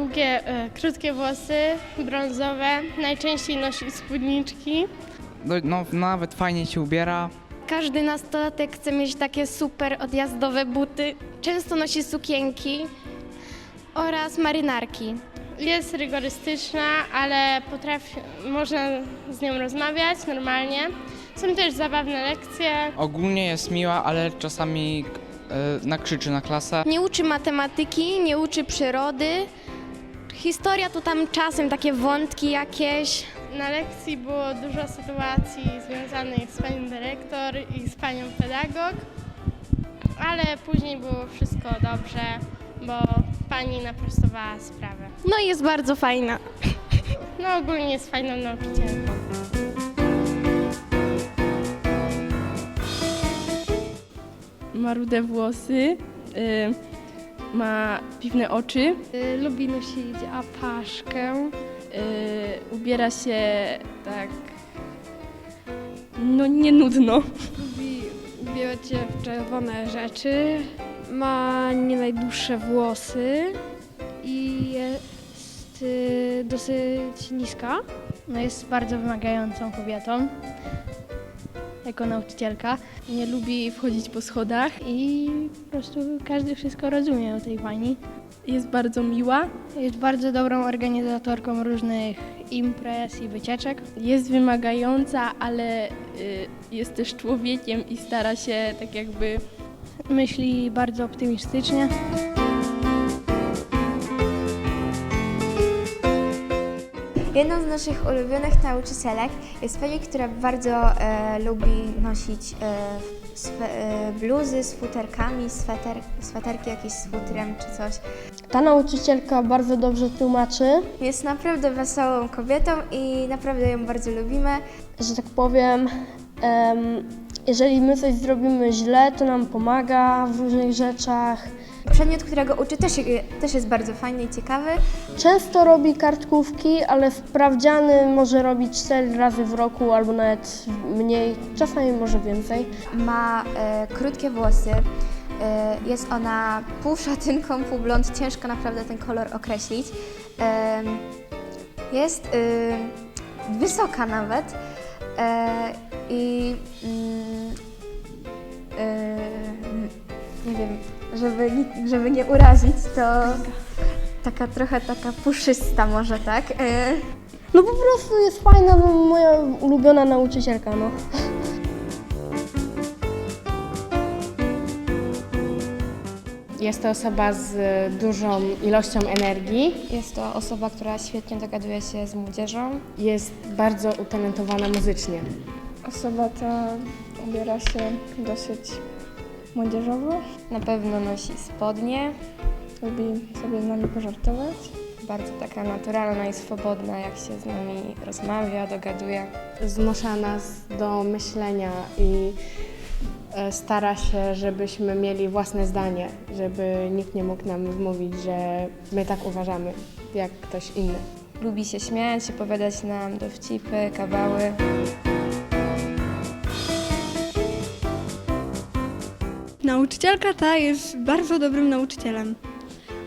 długie, e, krótkie włosy, brązowe, najczęściej nosi spódniczki. No, no nawet fajnie się ubiera. Każdy nastolatek chce mieć takie super odjazdowe buty. Często nosi sukienki oraz marynarki. Jest rygorystyczna, ale potrafi, można z nią rozmawiać normalnie. Są też zabawne lekcje. Ogólnie jest miła, ale czasami e, nakrzyczy na klasę. Nie uczy matematyki, nie uczy przyrody. Historia to tam czasem takie wątki jakieś. Na lekcji było dużo sytuacji związanych z panią dyrektor i z panią pedagog, ale później było wszystko dobrze, bo pani naprostowała sprawę. No i jest bardzo fajna. No ogólnie jest fajną nauczycielką. ma rude włosy, y, ma piwne oczy, Y, Lubi nosić apaszkę. y, ubiera się tak no nie nudno. Lubi ubierać się w czerwone rzeczy. Ma nie najdłuższe włosy i jest y, dosyć niska. No jest bardzo wymagającą kobietą jako nauczycielka Nie lubi wchodzić po schodach, i po prostu każdy wszystko rozumie o tej pani. jest bardzo miła, Jest bardzo dobrą organizatorką różnych imprez i wycieczek. jest wymagająca, ale y, jest też człowiekiem i stara się tak jakby Myśli bardzo optymistycznie. Jedną z naszych ulubionych nauczycielek jest pani, która bardzo e, lubi nosić e, swe, e, bluzy z futerkami, sweter, sweterki jakieś z futrem czy coś. Ta nauczycielka bardzo dobrze tłumaczy, Jest naprawdę wesołą kobietą i naprawdę ją bardzo lubimy. że tak powiem, em, jeżeli my coś zrobimy źle, to nam pomaga w różnych rzeczach. Przedmiot, którego uczy też, też jest bardzo fajny i ciekawy. Często robi kartkówki, ale sprawdziany może robić 4 razy w roku albo nawet mniej, czasami może więcej. Ma e, krótkie włosy. E, jest ona pół szatynką, pół blond. Ciężko naprawdę ten kolor określić. Jest y, wysoka nawet. E, I mm, y, nie wiem, żeby, żeby nie urazić, to taka trochę taka puszysta może, tak? E, No po prostu jest fajna, no, moja ulubiona nauczycielka, no. Jest to osoba z dużą ilością energii. Jest to osoba, która świetnie dogaduje się z młodzieżą. Jest bardzo utalentowana muzycznie. osoba ta ubiera się dosyć młodzieżowo, Na pewno nosi spodnie. lubi sobie z nami pożartować. Bardzo taka naturalna i swobodna, jak się z nami rozmawia, dogaduje. Zmusza nas do myślenia i e, stara się, żebyśmy mieli własne zdanie, żeby nikt nie mógł nam wmówić, że my tak uważamy, jak ktoś inny. Lubi się śmiać, opowiadać nam dowcipy, kawały. Nauczycielka ta jest bardzo dobrym nauczycielem.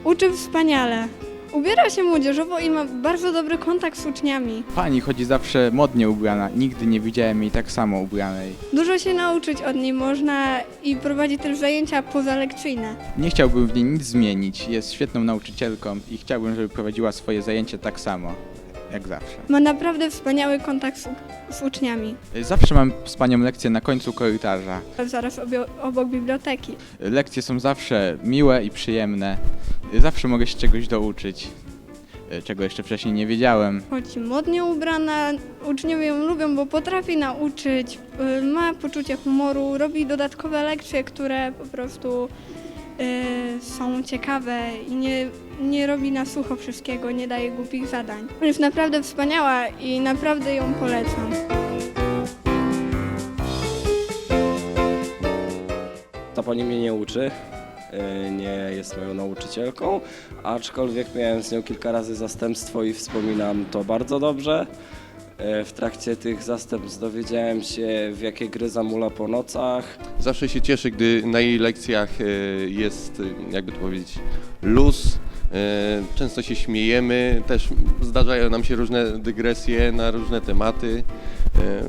Uczy wspaniale. Ubiera się młodzieżowo i ma bardzo dobry kontakt z uczniami. Pani chodzi zawsze modnie ubrana. Nigdy nie widziałem jej tak samo ubranej. Dużo się nauczyć od niej można i prowadzi też zajęcia pozalekcyjne. Nie chciałbym w niej nic zmienić. Jest świetną nauczycielką i chciałbym, żeby prowadziła swoje zajęcia tak samo, jak zawsze. Ma naprawdę wspaniały kontakt z, z uczniami. Zawsze mam z panią lekcję na końcu korytarza. Zaraz obio- obok biblioteki. Lekcje są zawsze miłe i przyjemne. Zawsze mogę się czegoś douczyć, czego jeszcze wcześniej nie wiedziałem. Chodzi modnie ubrana, uczniowie ją lubią, bo potrafi nauczyć, y, ma poczucie humoru, robi dodatkowe lekcje, które po prostu y, są ciekawe i nie, nie robi na sucho wszystkiego, nie daje głupich zadań. Jest naprawdę wspaniała i naprawdę ją polecam. Ta pani mnie nie uczy, y, nie jest moją nauczycielką, aczkolwiek miałem z nią kilka razy zastępstwo i wspominam to bardzo dobrze. Y, W trakcie tych zastępstw dowiedziałem się, w jakie gry zamula po nocach. Zawsze się cieszę, gdy na jej lekcjach e, jest, jakby to powiedzieć, luz, Często się śmiejemy, też zdarzają nam się różne dygresje na różne tematy. E,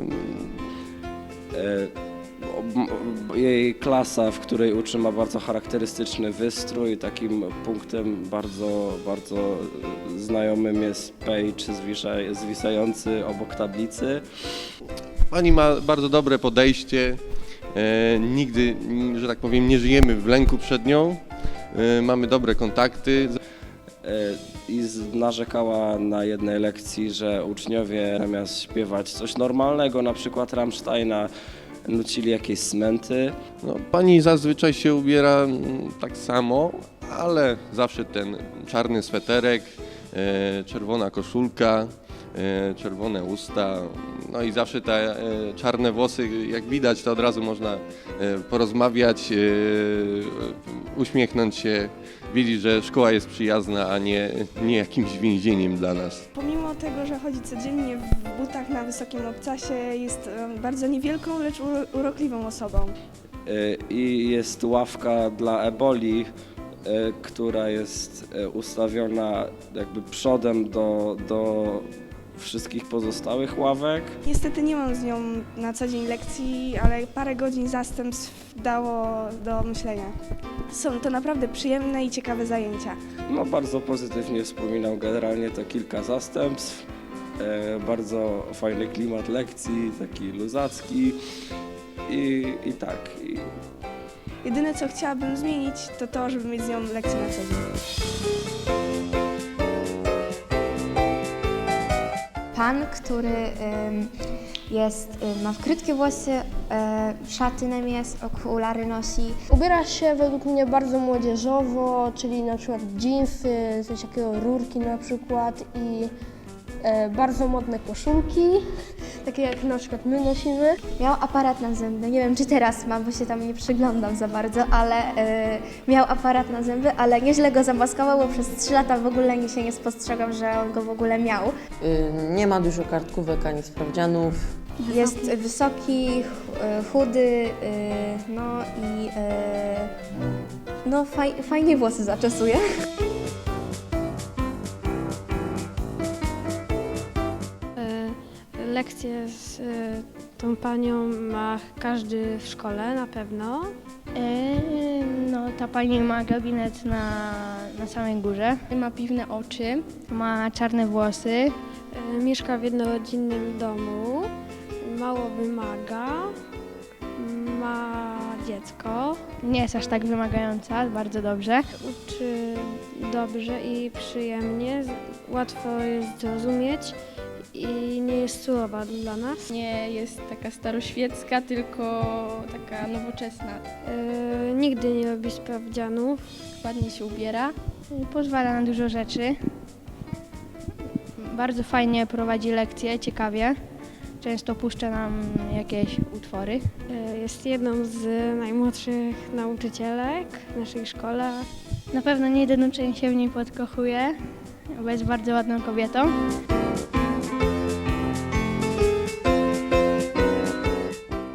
m- Jej klasa, w której uczy, ma bardzo charakterystyczny wystrój. Takim punktem bardzo, bardzo e, znajomym jest page zwisający obok tablicy. Pani ma bardzo dobre podejście. e, Nigdy, że tak powiem, nie żyjemy w lęku przed nią. E, Mamy dobre kontakty. E, I narzekała na jednej lekcji, że uczniowie zamiast śpiewać coś normalnego, na przykład Rammsteina, nucili jakieś smenty. No, pani zazwyczaj się ubiera mm, tak samo, ale zawsze ten czarny sweterek, e, czerwona koszulka, czerwone usta, no i zawsze te e, czarne włosy, jak widać, to od razu można e, porozmawiać, e, uśmiechnąć się, wiedzieć, że szkoła jest przyjazna, a nie, nie jakimś więzieniem dla nas. Pomimo tego, że chodzi codziennie w butach na wysokim obcasie, jest bardzo niewielką, lecz uro- urokliwą osobą. E, I jest ławka dla eboli, e, która jest e, ustawiona jakby przodem do, do wszystkich pozostałych ławek. Niestety nie mam z nią na co dzień lekcji, ale parę godzin zastępstw dało do myślenia. Są to naprawdę przyjemne i ciekawe zajęcia. No bardzo pozytywnie wspominał generalnie to kilka zastępstw. E, bardzo fajny klimat lekcji, taki luzacki i, i tak. I Jedyne co chciałabym zmienić, to to, żeby mieć z nią lekcje na co dzień. Pan, który jest, ma krótkie włosy, y, szaty na miast, okulary nosi. Ubiera się według mnie bardzo młodzieżowo, czyli na przykład dżinsy, coś takiego, rurki na przykład i e, bardzo modne koszulki, takie jak na przykład my nosimy. Miał aparat na zęby. Nie wiem, czy teraz ma, bo się tam nie przyglądam za bardzo, ale y, miał aparat na zęby, ale nieźle go zamaskował, bo przez 3 lata w ogóle nie się nie spostrzegam, że on go w ogóle miał. Y, Nie ma dużo kartkówek ani sprawdzianów. Jest wysoki, y, chudy, y, no i y, no faj, fajnie włosy zaczesuje. Lekcje z tą panią ma każdy w szkole na pewno. Yy, No, ta pani ma gabinet na, na samej górze. Ma piwne oczy, ma czarne włosy. Mieszka w jednorodzinnym domu, mało wymaga, ma dziecko. Nie jest aż tak wymagająca, bardzo dobrze. Uczy dobrze i przyjemnie, łatwo jest zrozumieć i nie jest surowa dla nas. Nie jest taka staroświecka, tylko taka nowoczesna. E, nigdy nie robi sprawdzianów. Ładnie się ubiera. Pozwala na dużo rzeczy. Bardzo fajnie prowadzi lekcje, ciekawie. Często puszcza nam jakieś utwory. E, jest jedną z najmłodszych nauczycielek w naszej szkole. Na pewno nie jeden uczeń się w niej podkochuje, bo jest bardzo ładną kobietą.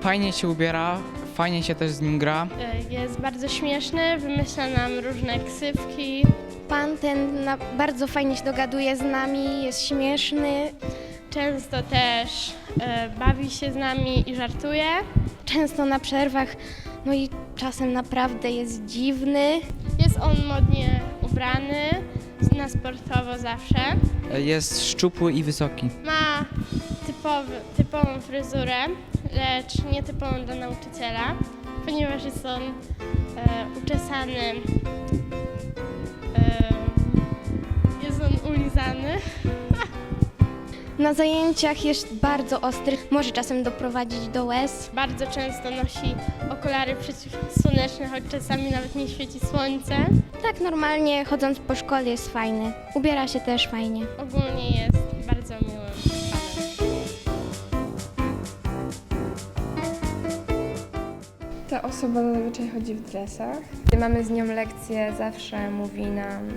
Fajnie się ubiera, fajnie się też z nim gra. Yy, Jest bardzo śmieszny, wymyśla nam różne ksywki. Pan ten na, bardzo fajnie się dogaduje z nami, jest śmieszny. Często też e, bawi się z nami i żartuje. Często na przerwach, no i czasem naprawdę jest dziwny. Jest on modnie ubrany, na sportowo zawsze. Jest szczupły i wysoki. Ma typowy, typową fryzurę, lecz nietypową dla nauczyciela, ponieważ jest on e, uczesany. E, jest on ulizany. Na zajęciach jest bardzo ostry, może czasem doprowadzić do łez. Bardzo często nosi okulary przeciwsłoneczne, choć czasami nawet nie świeci słońce. Tak normalnie chodząc po szkole jest fajny. Ubiera się też fajnie. Ogólnie jest Osoba zazwyczaj chodzi w dresach. Gdy mamy z nią lekcję, zawsze mówi nam,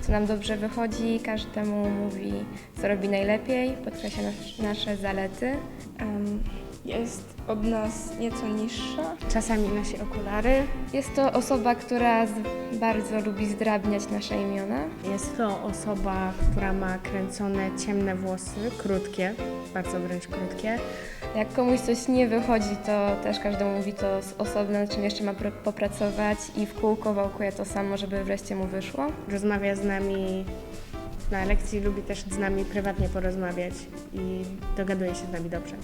co nam dobrze wychodzi, każdemu mówi, co robi najlepiej, podkreśla nas, nasze zalety. Em, Jest od nas nieco niższa. Czasami nosi okulary. Jest to osoba, która bardzo lubi zdrabniać nasze imiona. Jest to osoba, która ma kręcone ciemne włosy, krótkie, bardzo wręcz krótkie. Jak komuś coś nie wychodzi, to też każdy mówi to z osobna, nad czym jeszcze ma pr- popracować i w kółko wałkuje to samo, żeby wreszcie mu wyszło. Rozmawia z nami na lekcji, lubi też z nami prywatnie porozmawiać i dogaduje się z nami dobrze.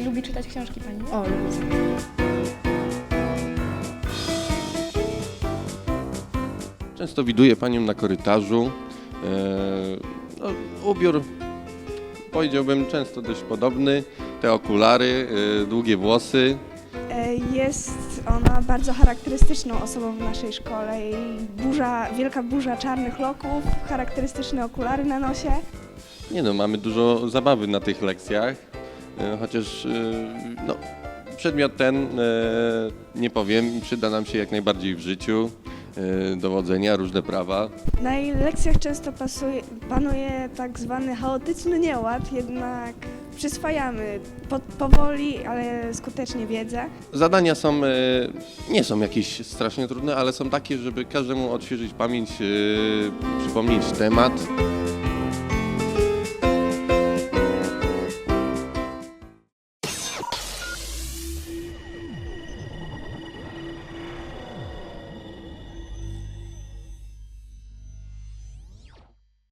I lubi czytać książki pani. O, lubi. Często widuję panią na korytarzu. E, no, ubiór powiedziałbym często dość podobny. Te okulary, e, długie włosy. E, Jest ona bardzo charakterystyczną osobą w naszej szkole. Jej burza, wielka burza czarnych loków, charakterystyczne okulary na nosie. Nie no, mamy dużo zabawy na tych lekcjach, e, chociaż e, no, przedmiot ten, e, nie powiem, przyda nam się jak najbardziej w życiu. Dowodzenia, różne prawa. Na jej lekcjach często pasuje, panuje tak zwany chaotyczny nieład, jednak przyswajamy po, powoli, ale skutecznie wiedzę. Zadania są, e, nie są jakieś strasznie trudne, ale są takie, żeby każdemu odświeżyć pamięć, e, przypomnieć temat.